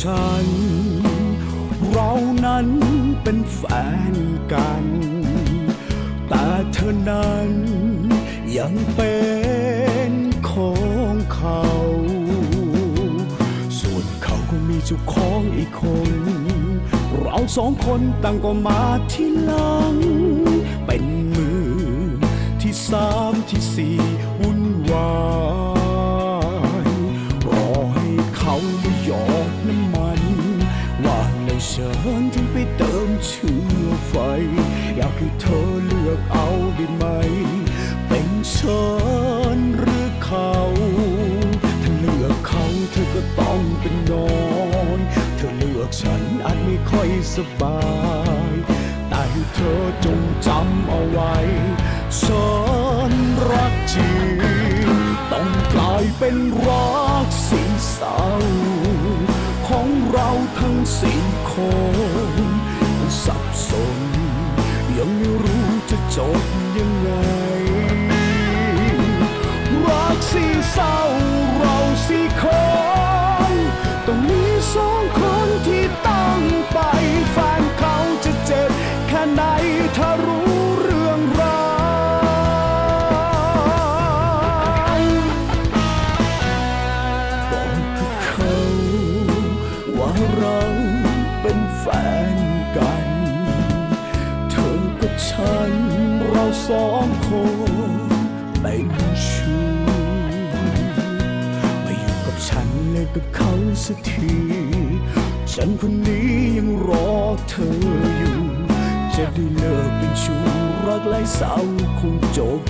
ฉัน เรานั้นเป็นแฟนกัน แต่เธอนั้นยังเป็นของเขา ส่วนเขาก็มีเจ้าของอีกคน เราสองคนต่างก็มาที่หลัง เป็นมือที่สามที่สี่วุ่นวาย ในเชิญถึงไปเติมเชื้อไฟ อยากให้เธอเลือกเอาได้ไหม เป็นเชิญหรือเขาถ้าเลือกเขาเธอก็ต้องเป็นนอน เธอเลือกฉันอาจไม่ค่อยสบาย แต่ให้เธอจงจำเอาไว้ฉันรักจริงต้องกลายเป็นรัก ทั้งสี่คนสับสน ยังไม่รู้จะจบยังไงันเราสองคนเป็นชู้มาอยู่กับฉันเลยกับเขาสักที ฉันคนนี้ยังรอเธออยู่ จะได้เลิกเป็นชู้รักไร้เศร้าคงจบ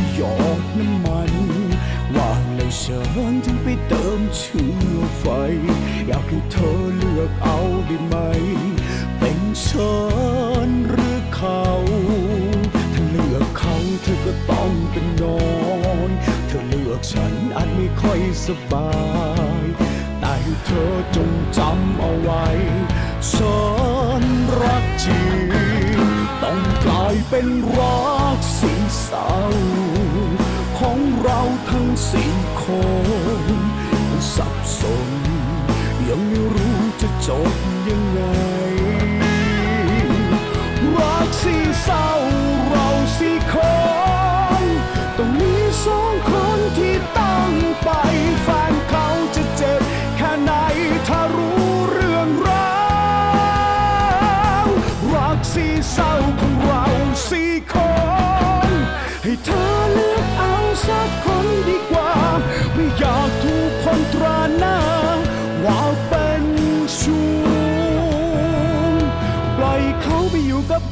เขามาหยอดน้ำมันว่าในเชิญถึงไปเติมเชื้อไฟ อยากให้เธอเลือกเอาได้ไหม เป็นเชิญหรือเขาถ้าเลือกเขาเธอก็ต้องเป็นนอนเธอเลือกฉันอาจไม่ค่อยสบายแต่เธอจงจำเอาไว้ฉันรักจริง เป็นรักสีเศร้าของเราทั้งสี่คน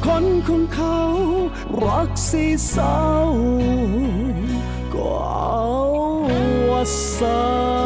คนของเขา รักสีเศร้าก็เอาว่าซา